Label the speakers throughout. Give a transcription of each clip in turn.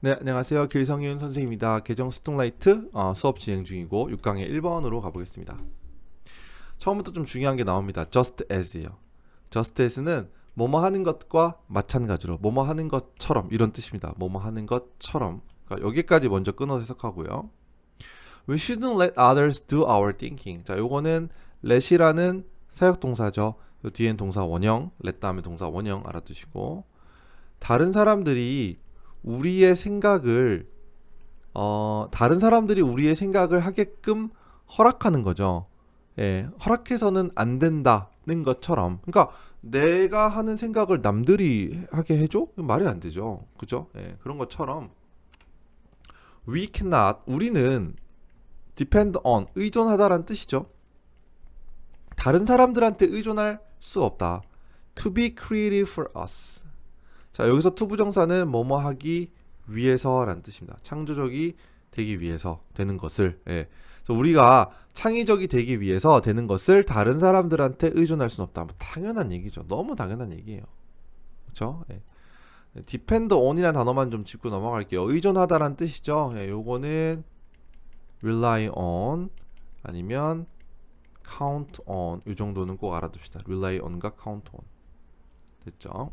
Speaker 1: 네, 안녕하세요. 길성윤 선생님입니다. 계정 스통라이트 어, 수업 진행 중이고 6강의 1번으로 가보겠습니다. 처음부터 좀 중요한 게 나옵니다. just as예요. just as는 뭐뭐 하는 것과 마찬가지로 뭐뭐 하는 것처럼 이런 뜻입니다. 뭐뭐 하는 것처럼 그러니까 여기까지 먼저 끊어서 해석하고요. We shouldn't let others do our thinking. 자, 요거는 let이라는 사역 동사죠. 요 뒤엔 동사 원형, let 다음에 동사 원형 알아두시고 다른 사람들이 우리의 생각을 어, 다른 사람들이 우리의 생각을 하게끔 허락하는 거죠. 예, 허락해서는 안 된다는 것처럼. 그러니까 내가 하는 생각을 남들이 하게 해줘? 말이 안 되죠. 그죠? 예, 그런 것처럼 we cannot 우리는 depend on 의존하다라는 뜻이죠. 다른 사람들한테 의존할 수 없다. to be creative for us. 자, 여기서 투부정사는 뭐뭐 하기 위해서라는 뜻입니다. 창조적이 되기 위해서 되는 것을. 예. 우리가 창의적이 되기 위해서 되는 것을 다른 사람들한테 의존할 수는 없다. 뭐 당연한 얘기죠. 너무 당연한 얘기예요. 그렇죠? 예. depend on이라는 단어만 좀 짚고 넘어갈게요. 의존하다라는 뜻이죠. 예, 요거는 rely on 아니면 count on 이 정도는 꼭 알아둡시다. rely on과 count on. 됐죠?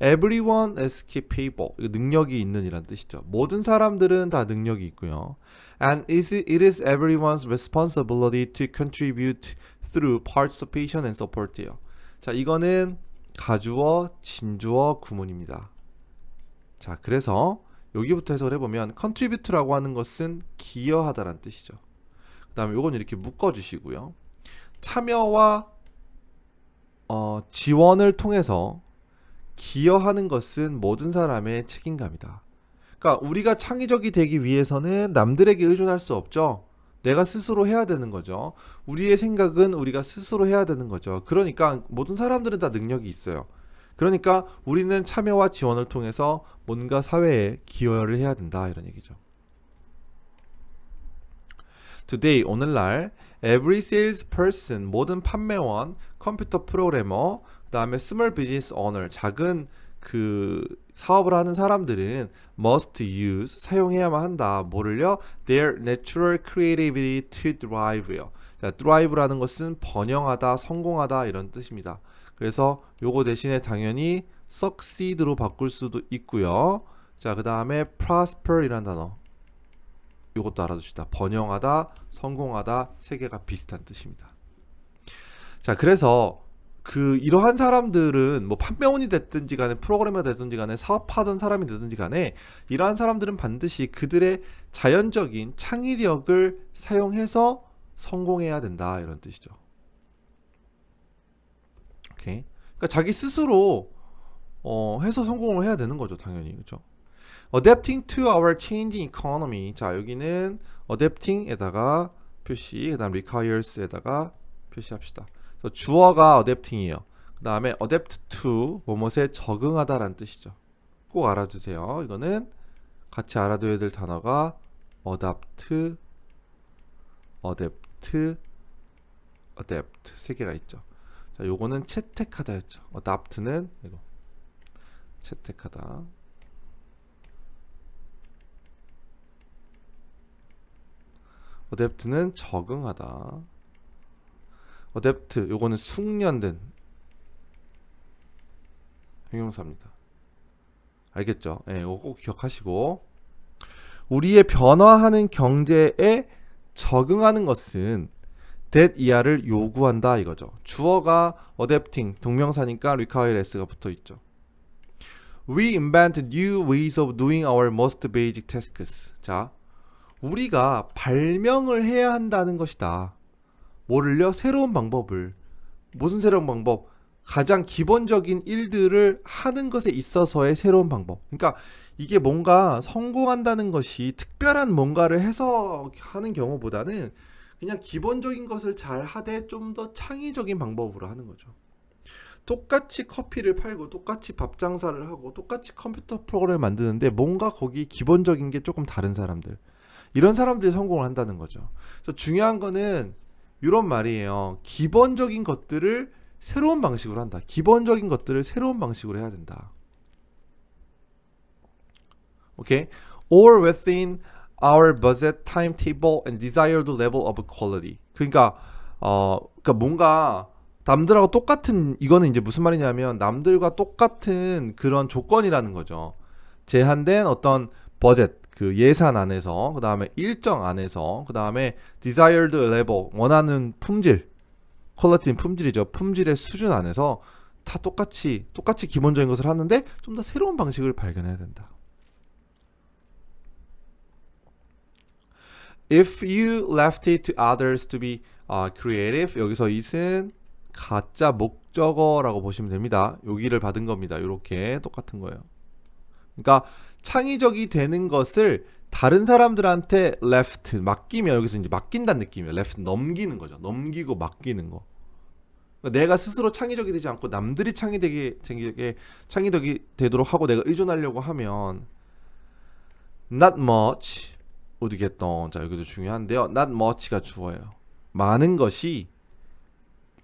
Speaker 1: Everyone is capable. 능력이 있는 이란 뜻이죠. 모든 사람들은 다 능력이 있고요. And it, is everyone's responsibility to contribute through participation and support예요. 자, 이거는 가주어, 진주어, 구문입니다. 자, 그래서 여기부터 해석을 해보면 contribute라고 하는 것은 기여하다라는 뜻이죠. 그 다음에 요건 이렇게 묶어 주시고요. 참여와 어, 지원을 통해서 기여하는 것은 모든 사람의 책임감이다. 그러니까 우리가 창의적이 되기 위해서는 남들에게 의존할 수 없죠. 내가 스스로 해야 되는 거죠. 우리의 생각은 우리가 스스로 해야 되는 거죠. 그러니까 모든 사람들은 다 능력이 있어요. 그러니까 우리는 참여와 지원을 통해서 뭔가 사회에 기여를 해야 된다 이런 얘기죠. Today 오늘날 every salesperson 모든 판매원, 컴퓨터 프로그래머, 그다음에 small business owner 작은 그 사업을 하는 사람들은 must use 사용해야만 한다. 뭐를요? Their natural creativity to drive요. 자, drive라는 것은 번영하다, 성공하다 이런 뜻입니다. 그래서 요거 대신에 당연히 succeed로 바꿀 수도 있고요. 자, 그다음에 prosper이라는 단어. 요것도 알아두시다. 번영하다, 성공하다 세 개가 비슷한 뜻입니다. 자, 그래서 그 이러한 사람들은 뭐 판매원이 됐든지 간에 프로그래머 됐든지 간에 사업하던 사람이 되든지 간에 이러한 사람들은 반드시 그들의 자연적인 창의력을 사용해서 성공해야 된다 이런 뜻이죠. 오케이. 그러니까 자기 스스로 어, 해서 성공을 해야 되는 거죠, 당연히. 그렇죠? Adapting to our changing economy. 자, 여기는 adapting에다가 표시, 그다음 requires에다가 표시합시다. 주어가 adapting이에요. 그 다음에 adapt to 뭐뭇에 적응하다라는 뜻이죠. 꼭 알아두세요. 이거는 같이 알아둬야 될 단어가 adapt, adapt, adapt 세 개가 있죠. 자, 요거는 채택하다였죠. adapt는 이거 채택하다. adapt는 적응하다. 어댑트 요거는 숙련된 형용사입니다. 알겠죠? 예, 이거 꼭 기억하시고 우리의 변화하는 경제에 적응하는 것은 that 이하를 요구한다 이거죠. 주어가 adapting 동명사니까 require s가 붙어 있죠. We invent new ways of doing our most basic tasks. 자, 우리가 발명을 해야 한다는 것이다. 뭐를요? 새로운 방법을 무슨 새로운 방법? 가장 기본적인 일들을 하는 것에 있어서의 새로운 방법. 그러니까 이게 뭔가 성공한다는 것이 특별한 뭔가를 해서 하는 경우보다는 그냥 기본적인 것을 잘 하되 좀 더 창의적인 방법으로 하는 거죠. 똑같이 커피를 팔고 똑같이 밥 장사를 하고 똑같이 컴퓨터 프로그램을 만드는데 뭔가 거기 기본적인 게 조금 다른 사람들. 이런 사람들이 성공을 한다는 거죠. 그래서 중요한 거는 이런 말이에요. 기본적인 것들을 새로운 방식으로 한다. 기본적인 것들을 새로운 방식으로 해야 된다. 오케이? or within our budget timetable and desired level of quality. 그러니까 어 그러니까 뭔가 남들하고 똑같은 이거는 이제 무슨 말이냐면 남들과 똑같은 그런 조건이라는 거죠. 제한된 어떤 버젯 그 예산 안에서 그 다음에 일정 안에서 그 다음에 desired level 원하는 품질 퀄리티는 품질이죠. 품질의 수준 안에서 다 똑같이 똑같이 기본적인 것을 하는데 좀 더 새로운 방식을 발견해야 된다. If you left it to others to be uh, creative 여기서 it은 가짜 목적어라고 보시면 됩니다. 여기를 받은 겁니다. 이렇게 똑같은 거예요. 그러니까 창의적이 되는 것을 다른 사람들한테 left 맡기면 여기서 이제 맡긴다는 느낌이에요. left 넘기는 거죠. 넘기고 맡기는 거. 그러니까 내가 스스로 창의적이 되지 않고 남들이 창의되게 창의적이 되도록 하고 내가 의존하려고 하면 not much would. 자 여기도 중요한데요. not much가 주어예요. 많은 것이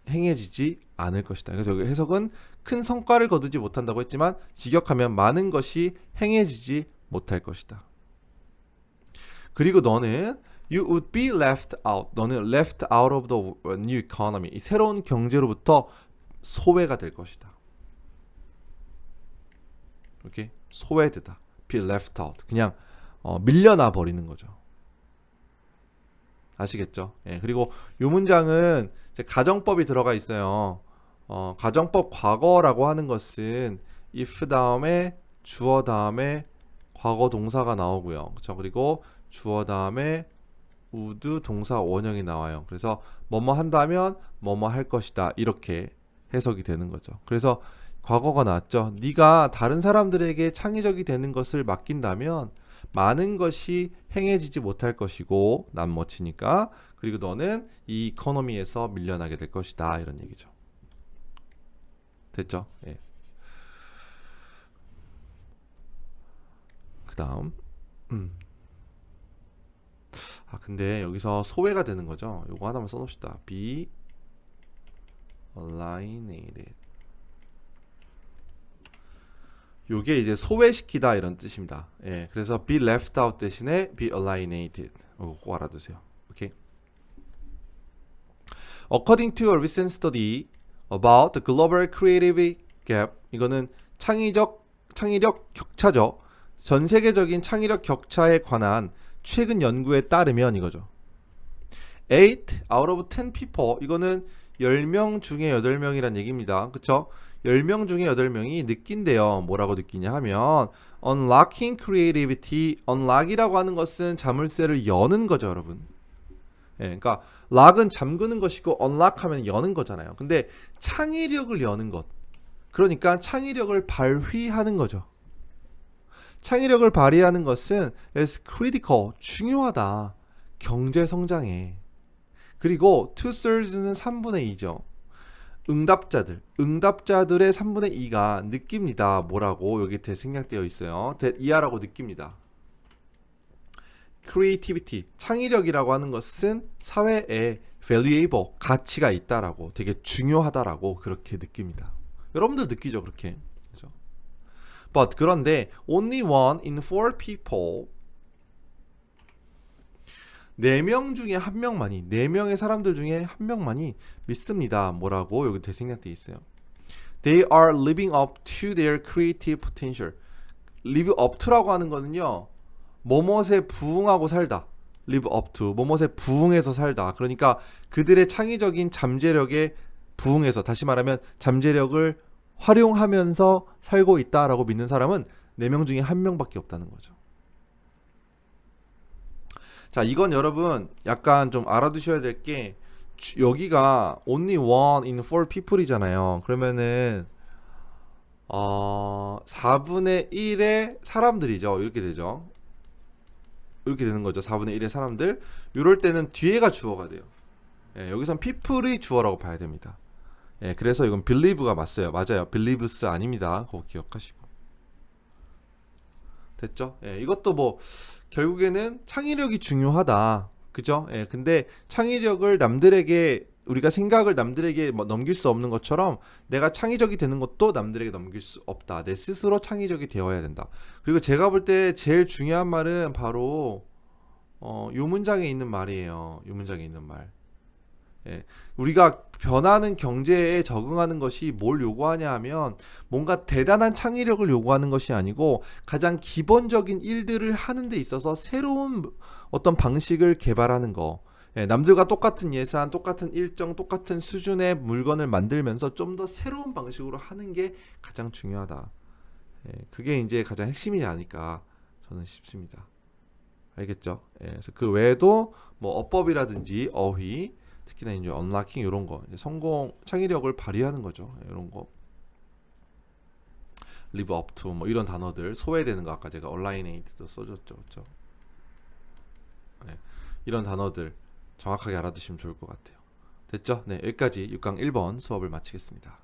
Speaker 1: 행해지지 않을 것이다. 그래서 여기 해석은 큰 성과를 거두지 못한다고 했지만 직역하면 많은 것이 행해지지 못할 것이다. 그리고 너는 you would be left out. 너는 left out of the new economy. 이 새로운 경제로부터 소외가 될 것이다. 이렇게 소외되다. be left out. 그냥 어, 밀려나 버리는 거죠. 아시겠죠? 예, 그리고 이 문장은 가정법이 들어가 있어요. 어, 가정법 과거라고 하는 것은 if 다음에 주어 다음에 과거 동사가 나오고요. 그렇죠? 그리고 주어 다음에 would 동사 원형이 나와요. 그래서 뭐뭐 한다면 뭐뭐 할 것이다. 이렇게 해석이 되는 거죠. 그래서 과거가 나왔죠. 네가 다른 사람들에게 창의적이 되는 것을 맡긴다면 많은 것이 행해지지 못할 것이고 난 멋지니까 그리고 너는 이 이코노미에서 밀려나게 될 것이다 이런 얘기죠. 됐죠? 예. 그다음 음. 아 근데 여기서 소외가 되는 거죠. 요거 하나만 써놓읍시다. be alienated. 요게 이제 소외시키다 이런 뜻입니다. 예, 그래서 be left out 대신에 be alienated. 이거 꼭 알아두세요. 오케이. According to a recent study about the global creative gap, 이거는 창의적 창의력 격차죠. 전 세계적인 창의력 격차에 관한 최근 연구에 따르면 이거죠. 8 out of 10 people 이거는 10명 중에 8명이란 얘기입니다. 그쵸? 10명 중에 8명이 느낀대요. 뭐라고 느끼냐 하면 unlocking creativity, unlock이라고 하는 것은 자물쇠를 여는 거죠, 여러분. 예, 그러니까 lock은 잠그는 것이고 unlock 하면 여는 거잖아요. 근데 창의력을 여는 것. 그러니까 창의력을 발휘하는 거죠. 창의력을 발휘하는 것은 is critical, 중요하다. 경제 성장에. 그리고 two thirds는 3분의 2죠. 응답자들, 응답자들의 3분의 2가 느낍니다. 뭐라고 여기 대 생략되어 있어요. 대 이하라고 느낍니다. creativity, 창의력이라고 하는 것은 사회에 valuable, 가치가 있다라고 되게 중요하다라고 그렇게 느낍니다. 여러분들 느끼죠, 그렇게. 그죠? But 그런데 only one in four people 4명 중에 한 명만이 4명의 사람들 중에 한 명만이 믿습니다. 뭐라고 여기 대생략돼 있어요. They are living up to their creative potential. live up to라고 하는 거는요. 뭐뭇에 부응하고 살다. live up to 뭐뭇에 부응해서 살다. 그러니까 그들의 창의적인 잠재력에 부응해서 다시 말하면 잠재력을 활용하면서 살고 있다라고 믿는 사람은 4명 중에 한 명밖에 없다는 거죠. 자, 이건 여러분 약간 좀 알아두셔야 될 게 여기가 only one in four people이잖아요. 그러면은 어 4분의 1의 사람들이죠. 이렇게 되죠. 이렇게 되는 거죠. 4분의 1의 사람들. 이럴 때는 뒤에가 주어가 돼요. 예, 여기선 people이 주어라고 봐야 됩니다. 예, 그래서 이건 believe가 맞어요. 맞아요. believes 아닙니다. 그거 기억하시고. 됐죠? 예, 이것도 뭐 결국에는 창의력이 중요하다. 그죠? 예, 근데 창의력을 남들에게 우리가 생각을 남들에게 뭐 넘길 수 없는 것처럼 내가 창의적이 되는 것도 남들에게 넘길 수 없다. 내 스스로 창의적이 되어야 된다. 그리고 제가 볼 때 제일 중요한 말은 바로 어, 요 문장에 있는 말이에요. 요 문장에 있는 말. 예, 우리가 변하는 경제에 적응하는 것이 뭘 요구하냐 하면 뭔가 대단한 창의력을 요구하는 것이 아니고 가장 기본적인 일들을 하는 데 있어서 새로운 어떤 방식을 개발하는 거. 예, 남들과 똑같은 예산, 똑같은 일정, 똑같은 수준의 물건을 만들면서 좀 더 새로운 방식으로 하는 게 가장 중요하다. 예, 그게 이제 가장 핵심이지 않을까 저는 싶습니다. 알겠죠? 예, 그래서 그 외에도 뭐 어법이라든지 어휘, 특히나 이제 언락킹 이런 거, 성공 창의력을 발휘하는 거죠. 예, 이런 거. live 뭐 이런 단어들 소외되는 거 아까 제가 얼라이네이트도 써줬죠, 그렇죠? 네, 이런 단어들 정확하게 알아두시면 좋을 것 같아요. 됐죠? 네, 여기까지 6강 1번 수업을 마치겠습니다.